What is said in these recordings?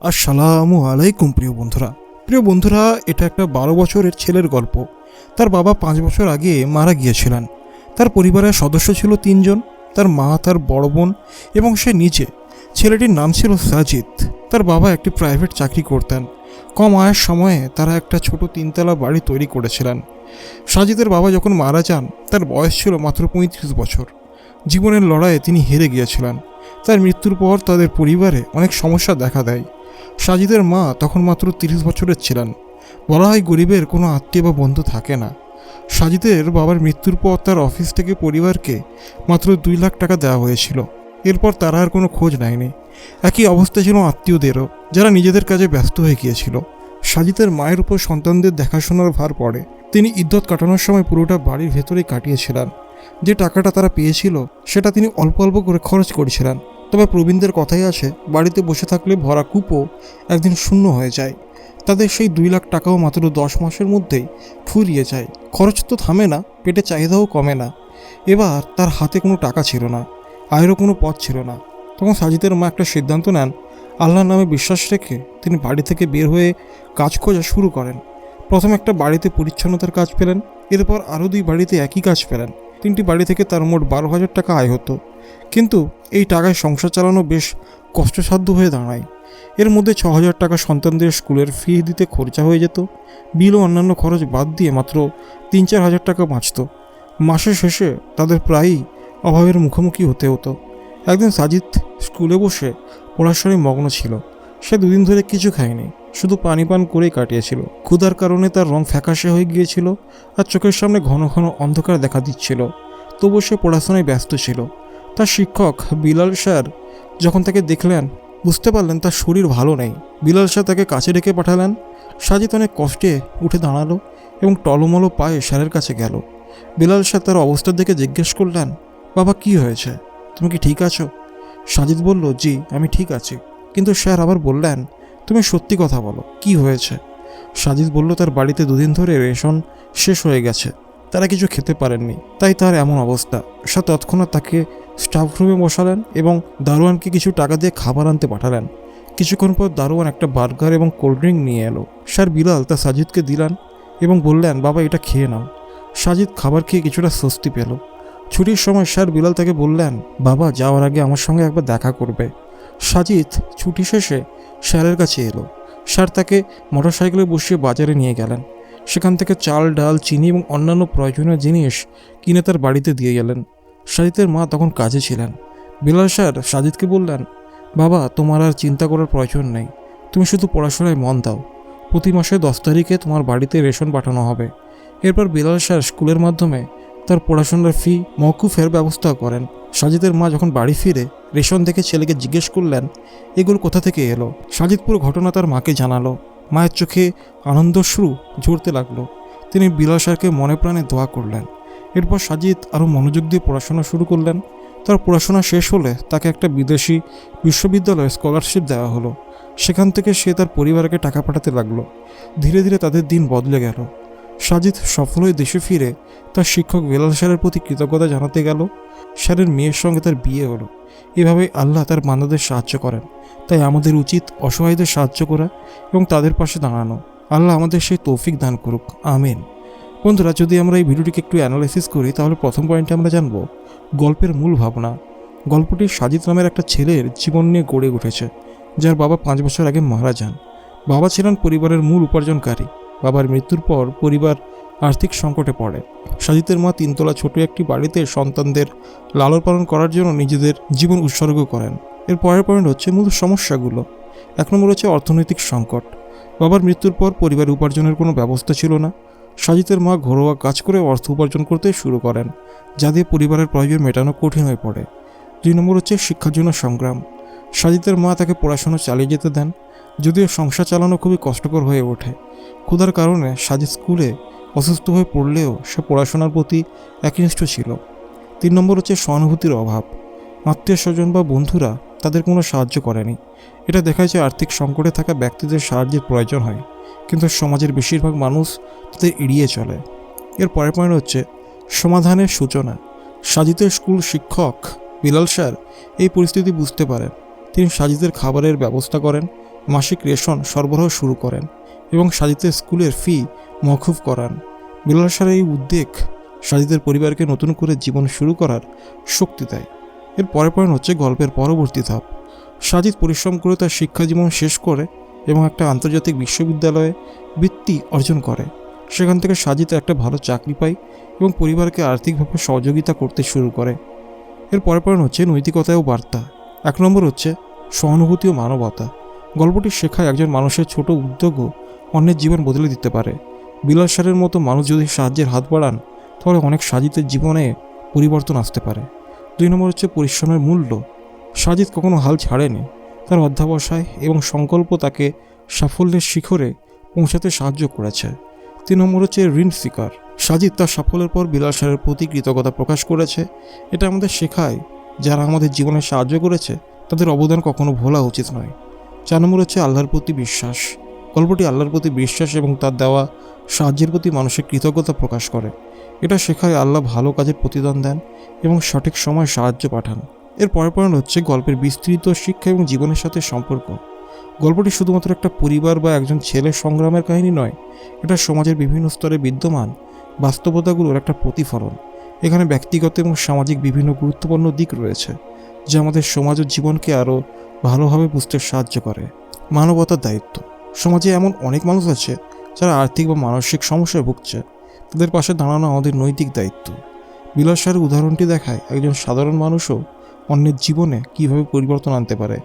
আসসালামু আলাইকুম প্রিয় বন্ধুরা। প্রিয় বন্ধুরা, এটা একটা বারো বছরের ছেলের গল্প। তার বাবা পাঁচ বছর আগে মারা গিয়েছিলেন। তার পরিবারের সদস্য ছিল তিনজন, তার মা, তার বড় বোন এবং সে নিজে। ছেলেটির নাম ছিল সাজিদ। তার বাবা একটি প্রাইভেট চাকরি করতেন। কম আয়ের সময়ে তারা একটা ছোট তিনতলা বাড়ি তৈরি করেছিলেন। সাজিদের বাবা যখন মারা যান, তার বয়স ছিল মাত্র পঁয়ত্রিশ বছর। জীবনের লড়াইয়ে তিনি হেরে গিয়েছিলেন। তার মৃত্যুর পর তাদের পরিবারে অনেক সমস্যা দেখা দেয়। সাজিদের মা তখন মাত্র তিরিশ বছরের ছিলেন। বলা হয় গরিবের কোনো আত্মীয় বা বন্ধু থাকে না। সাজিদের বাবার মৃত্যুর পর তার অফিস থেকে পরিবারকে মাত্র দুই লাখ টাকা দেওয়া হয়েছিল। এরপর তারা আর কোনো খোঁজ নেয়নি। একই অবস্থা ছিল আত্মীয়দেরও, যারা নিজেদের কাজে ব্যস্ত হয়ে গিয়েছিল। সাজিদের মায়ের উপর সন্তানদের দেখাশোনার ভার পড়ে। তিনি ইদ্যত কাটানোর সময় পুরোটা বাড়ির ভেতরেই কাটিয়েছিলেন। যে টাকাটা তারা পেয়েছিল, সেটা তিনি অল্প অল্প করে খরচ করেছিলেন। তবে প্রবীণদের কথাই আছে, বাড়িতে বসে থাকলে ভরা কূপও একদিন শূন্য হয়ে যায়। তাদের সেই দুই লাখ টাকাও মাত্র দশ মাসের মধ্যেই ফুরিয়ে যায়। খরচ তো থামে না, পেটে চাহিদাও কমে না। এবার তার হাতে কোনো টাকা ছিল না, আয়েরও কোনো পথ ছিল না। তখন সাজিদের মা একটা সিদ্ধান্ত নেন, আল্লাহর নামে বিশ্বাস রেখে তিনি বাড়ি থেকে বের হয়ে কাজ খোঁজা শুরু করেন। প্রথম একটা বাড়িতে পরিচ্ছন্নতার কাজ পেলেন, এরপর আরও দুই বাড়িতে একই কাজ পেলেন। তিনটি বাড়ি থেকে তার মোট বারো হাজার টাকা আয় হতো। কিন্তু এই টাকায় সংসার চালানো বেশ কষ্টসাধ্য হয়ে দাঁড়ায়। এর মধ্যে ছ হাজার টাকা সন্তানদের স্কুলের ফি দিতে খরচা হয়ে যেত, বিল ও অন্যান্য খরচ বাদ দিয়ে মাত্র তিন চার হাজার টাকা বাঁচত। মাসের শেষে তাদের প্রায়ই অভাবের মুখোমুখি হতে হতো। একদিন সাজিদ স্কুলে বসে পড়াশোনায় মগ্ন ছিল। সে দুদিন ধরে কিছু খায়নি, শুধু পানি পান করেই কাটিয়েছিল। ক্ষুধার কারণে তার রং ফ্যাকাশে হয়ে গিয়েছিল আর চোখের সামনে ঘন ঘন অন্ধকার দেখা দিচ্ছিল। তবুও সে পড়াশোনায় ব্যস্ত ছিল। তার শিক্ষক বিলাল স্যার যখন তাকে দেখলেন, বুঝতে পারলেন তার শরীর ভালো নেই। বিলাল স্যার তাকে কাছে ডেকে পাঠালেন। সাজিদ অনেক কষ্টে উঠে দাঁড়াল এবং টলমলো পায়ে স্যারের কাছে গেল। বিলাল স্যার তার অবস্থার দেখে জিজ্ঞেস করলেন, বাবা, কি হয়েছে? তুমি কি ঠিক আছো? সাজিদ বলল, জি, আমি ঠিক আছি। কিন্তু স্যার আবার বললেন, তুমি সত্যি কথা বলো, কি হয়েছে? সাজিদ বলল, তার বাড়িতে দুদিন ধরে রেশন শেষ হয়ে গেছে। তারা কিছু খেতে পারেননি, তাই তার এমন অবস্থা। সে তৎক্ষণাৎ তাকে স্টাফ রুমে বসালেন এবং দারোয়ানকে কিছু টাকা দিয়ে খাবার আনতে পাঠালেন। কিছুক্ষণ পর দারোয়ান একটা বার্গার এবং কোল্ড ড্রিঙ্ক নিয়ে এলো। স্যার বিলাল তা সাজিদকে দিলেন এবং বললেন, বাবা, এটা খেয়ে নাও। সাজিদ খাবার খেয়ে কিছুটা স্বস্তি পেল। ছুটির সময় স্যার বিলাল তাকে বললেন, বাবা, যাওয়ার আগে আমার সঙ্গে একবার দেখা করবে। সাজিদ ছুটি শেষে স্যারের কাছে এলো। স্যার তাকে মোটরসাইকেলে বসিয়ে বাজারে নিয়ে গেলেন। সেখান থেকে চাল, ডাল, চিনি এবং অন্যান্য প্রয়োজনীয় জিনিস কিনে তার বাড়িতে দিয়ে গেলেন। সাজিদের মা তখন কাজে ছিলেন। বিলাল স্যার সাজিদকে বললেন, বাবা, তোমার আর চিন্তা করার প্রয়োজন নেই। তুমি শুধু পড়াশোনায় মন দাও। প্রতি মাসে দশ তারিখে তোমার বাড়িতে রেশন পাঠানো হবে। এরপর বিলাল স্যার স্কুলের মাধ্যমে তার পড়াশোনার ফি মকুফের ব্যবস্থা করেন। সাজিদের মা যখন বাড়ি ফিরে রেশন দেখে ছেলেকে জিজ্ঞেস করলেন, এগুলো কোথা থেকে এলো? সাজিদ পুরো ঘটনা তার মাকে জানালো। মায়ের চোখে আনন্দশ্রু ঝরতে লাগল। তিনি বিলাল স্যারকে মনে প্রাণে দোয়া করলেন। এরপর সাজিদ আরও মনোযোগ দিয়ে পড়াশোনা শুরু করলেন। তার পড়াশোনা শেষ হলে তাকে একটা বিদেশি বিশ্ববিদ্যালয়ে স্কলারশিপ দেওয়া হলো। সেখান থেকে সে তার পরিবারকে টাকা পাঠাতে লাগল। ধীরে ধীরে তাদের দিন বদলে গেল। সাজিদ সফল হয়ে দেশে ফিরে তার শিক্ষক বেলাল স্যারের প্রতি কৃতজ্ঞতা জানাতে গেল। স্যারের মেয়ের সঙ্গে তার বিয়ে হলো। এভাবে আল্লাহ তার বান্দাদের সাহায্য করেন। তাই আমাদের উচিত অসহায়দের সাহায্য করা এবং তাদের পাশে দাঁড়ানো। আল্লাহ আমাদের সেই তৌফিক দান করুক। আমিন। বন্ধুরা, যদি আমরা এই ভিডিওটিকে একটু অ্যানালাইসিস করি, তাহলে প্রথম পয়েন্টে আমরা জানব গল্পের মূল ভাবনা। গল্পটি সাজিদ নামের একটা ছেলের জীবন নিয়ে গড়ে উঠেছে, যার বাবা পাঁচ বছর আগে মারা যান। বাবা ছিলেন পরিবারের মূল উপার্জনকারী। বাবার মৃত্যুর পর পরিবার আর্থিক সংকটে পড়ে। সাজিদের মা তিনতলা ছোট একটি বাড়িতে সন্তানদের লালন পালন করার জন্য নিজেদের জীবন উৎসর্গ করেন। এর পরের পয়েন্ট হচ্ছে মূল সমস্যাগুলো। এক নম্বর হচ্ছে অর্থনৈতিক সংকট। বাবার মৃত্যুর পর পরিবার উপার্জনের কোনো ব্যবস্থা ছিল না। সাজিদের মা ঘরোয়া কাজ করে অর্থ উপার্জন করতে শুরু করেন, যা দিয়ে পরিবারের প্রয়োজন মেটানো কঠিন হয়ে পড়ে। দুই নম্বর হচ্ছে শিক্ষার জন্য সংগ্রাম। সাজিদের মা তাকে পড়াশোনা চালিয়ে যেতে দেন, যদিও সংসার চালানো খুবই কষ্টকর হয়ে ওঠে। ক্ষুধার কারণে সাজিদ স্কুলে অসুস্থ হয়ে পড়লেও সে পড়াশোনার প্রতি একনিষ্ঠ ছিল। তিন নম্বর হচ্ছে সহানুভূতির অভাব। আত্মীয় স্বজন বা বন্ধুরা তাদের কোনো সাহায্য করেনি। এটা দেখায় যে আর্থিক সংকটে থাকা ব্যক্তিদের সাহায্যের প্রয়োজন হয়, কিন্তু সমাজের বেশিরভাগ মানুষ তাদের এড়িয়ে চলে। এর পরের পয়েন্ট হচ্ছে সমাধানের সূচনা। সাজিদের স্কুল শিক্ষক বিলাল স্যার এই পরিস্থিতি বুঝতে পারেন। তিনি সাজিদের খাবারের ব্যবস্থা করেন, মাসিক রেশন সরবরাহ শুরু করেন এবং সাজিদের স্কুলের ফি মকুফ করান। বিলাসার এই উদ্যোগ সাজিদের পরিবারকে নতুন করে জীবন শুরু করার শক্তি দেয়। এর পরে পয়েন্ট হচ্ছে গল্পের পরবর্তী ধাপ। সাজিদ পরিশ্রম করে তার শিক্ষা জীবন শেষ করে এবং একটা আন্তর্জাতিক বিশ্ববিদ্যালয়ে বৃত্তি অর্জন করে। সেখান থেকে সাজিদ একটা ভালো চাকরি পায় এবং পরিবারকে আর্থিকভাবে সহযোগিতা করতে শুরু করে। এর পরে পয়েন্ট হচ্ছে নৈতিকতা ও বার্তা। এক নম্বর হচ্ছে সহানুভূতি ও মানবতা। গল্পটি শেখায় একজন মানুষের ছোট উদ্যোগও অন্যের জীবন বদলে দিতে পারে। বিলাস সারের মতো মানুষ যদি সাহায্যের হাত বাড়ান, তাহলে অনেক সাজিতের জীবনে পরিবর্তন আসতে পারে। দুই নম্বর হচ্ছে পরিশ্রমের মূল্য। সাজিদ কখনো হাল ছাড়েনি। তার অধ্যাবসায় এবং সংকল্প তাকে সাফল্যের শিখরে পৌঁছাতে সাহায্য করেছে। তিন নম্বর হচ্ছে ঋণ শিকার। সাজিদ তার সাফল্যের পর বিলাস সারের প্রতি কৃতজ্ঞতা প্রকাশ করেছে। এটা আমাদের শেখায়, যারা আমাদের জীবনে সাহায্য করেছে, তাদের অবদান কখনো ভোলা উচিত নয়। চার নম্বর হচ্ছে আল্লাহর প্রতি বিশ্বাস। গল্পটি আল্লাহর প্রতি বিশ্বাস এবং তার দেওয়া সাহায্যের প্রতি মানুষের কৃতজ্ঞতা প্রকাশ করে। এটা শেখায় আল্লাহ ভালো কাজের প্রতিদান দেন এবং সঠিক সময় সাহায্য পাঠান। এর পরের পয়েন্ট হচ্ছে গল্পের বিস্তৃত শিক্ষা এবং জীবনের সাথে সম্পর্ক। গল্পটি শুধুমাত্র একটা পরিবার বা একজন ছেলের সংগ্রামের কাহিনী নয়, এটা সমাজের বিভিন্ন স্তরে বিদ্যমান। বাস্তবতাগুলোর একটা প্রতিফলন। এখানে ব্যক্তিগত এবং সামাজিক বিভিন্ন গুরুত্বপূর্ণ দিক রয়েছে, যা আমাদের সমাজ ও জীবনকে আরও ভালোভাবে বুঝতে সাহায্য করে। মানবতার দায়িত্ব। সমাজে এমন অনেক মানুষ আছে, যারা আর্থিক বা মানসিক সমস্যায় ভুগছে। তাদের পাশে দাঁড়ানো আমাদের নৈতিক দায়িত্ব। বিলাসার উদাহরণটি দেখায় একজন সাধারণ মানুষও অন্যের জীবনে কীভাবে পরিবর্তন আনতে পারে।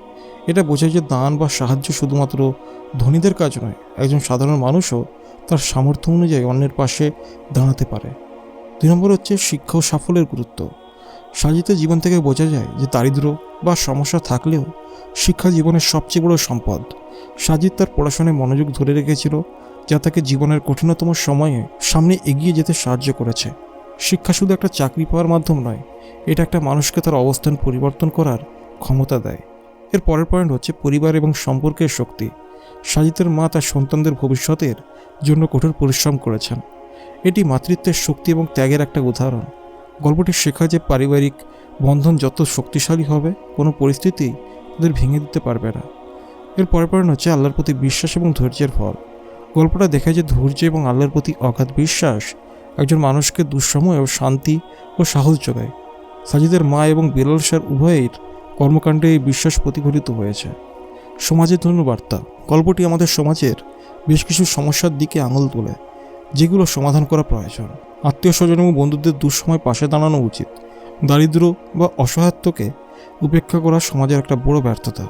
এটা বোঝায় যে দান বা সাহায্য শুধুমাত্র ধনীদের কাজ নয়, একজন সাধারণ মানুষও তার সামর্থ্য অনুযায়ী অন্যের পাশে দাঁড়াতে পারে। দুই নম্বর হচ্ছে শিক্ষা ও সাফল্যের গুরুত্ব। সাজিতে জীবন থেকে বোঝা যায় যে দারিদ্র বা সমস্যা থাকলেও শিক্ষা জীবনের সবচেয়ে বড় সম্পদ। সাজিদ তার পড়াশোনায় মনোযোগ ধরে রেখেছিল যা তাকে জীবনের কঠিনতম সময়ে সামনে এগিয়ে যেতে সাহায্য করেছে। শিক্ষা শুধু একটা চাকরি পাওয়ার মাধ্যম নয়, এটা একটা মানুষকে তার অবস্থান পরিবর্তন করার ক্ষমতা দেয়। এর পরের পয়েন্ট হচ্ছে পরিবার এবং সম্পর্কের শক্তি। সাজিতের মা তার সন্তানদের ভবিষ্যতের জন্য কঠোর পরিশ্রম করেছেন। এটি মাতৃত্বের শক্তি এবং ত্যাগের একটা উদাহরণ। গল্পটি শেখা যে পারিবারিক বন্ধন যত শক্তিশালী হবে, কোনো পরিস্থিতি তাদের ভেঙে দিতে পারবে না। এর পরের পয়েন্ট হচ্ছে আল্লাহর প্রতি বিশ্বাস এবং ধৈর্যের ফল। গল্পটা দেখায় যে ধৈর্য এবং আল্লাহর প্রতি অগাধ বিশ্বাস একজন মানুষকে দুঃসময় ও শান্তি ও সাহস যোগায়। সাজিদের মা এবং বেলাল শাহ উভয়ের কর্মকাণ্ডে এই বিশ্বাস প্রতিফলিত হয়েছে। সমাজের জন্য বার্তা গল্পটি আমাদের সমাজের বেশ কিছু সমস্যার দিকে আঙুল তোলে, যেগুলো সমাধান করা প্রয়োজন। আত্মীয় স্বজন এবং বন্ধুদের দুঃসময় পাশে দাঁড়ানো উচিত। দারিদ্র বা অসহায়ত্বকে উপেক্ষা করা সমাজের একটা বড় ব্যর্থতা।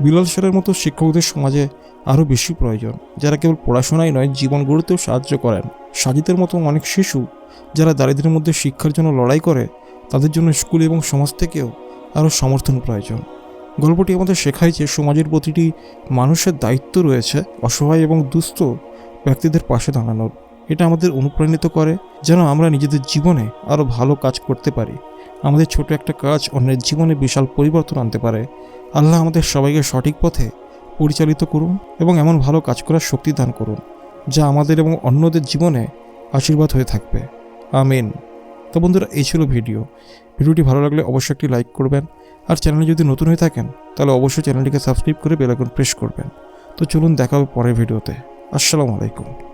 বিলাল সেরের মতো শিক্ষকদের সমাজে আরও বেশি প্রয়োজন, যারা কেবল পড়াশোনাই নয়, জীবন গড়তেও সাহায্য করেন। সাজিতের মতো অনেক শিশু যারা দারিদ্র্যের মধ্যে শিক্ষার জন্য লড়াই করে, তাদের জন্য স্কুল এবং সমাজ থেকেও আরও সমর্থন প্রয়োজন। গল্পটি আমাদের শেখায় যে সমাজের প্রতিটি মানুষের দায়িত্ব রয়েছে অসহায় এবং দুস্থ ব্যক্তিদের পাশে দাঁড়ানোর। এটা আমাদের অনুপ্রাণিত করে, যেন আমরা নিজেদের জীবনে আরও ভালো কাজ করতে পারি। আমাদের ছোট একটা কাজ অন্যের জীবনে বিশাল পরিবর্তন আনতে পারে। আল্লাহ আমাদের সবাইকে সঠিক পথে পরিচালিত করুন এবং এমন ভালো কাজ করার শক্তি দান করুন, যা আমাদের এবং অন্যদের জীবনে আশীর্বাদ হয়ে থাকবে। আমিন। তো বন্ধুরা, এই ছিল ভিডিও। ভিডিওটি ভালো লাগলে অবশ্যই একটি লাইক করবেন। আর চ্যানেলে যদি নতুন হয়ে থাকেন, তাহলে অবশ্যই চ্যানেলটিকে সাবস্ক্রাইব করে বেলাইকন প্রেস করবেন। তো চলুন দেখা হবে পরের ভিডিওতে। আসসালামু আলাইকুম।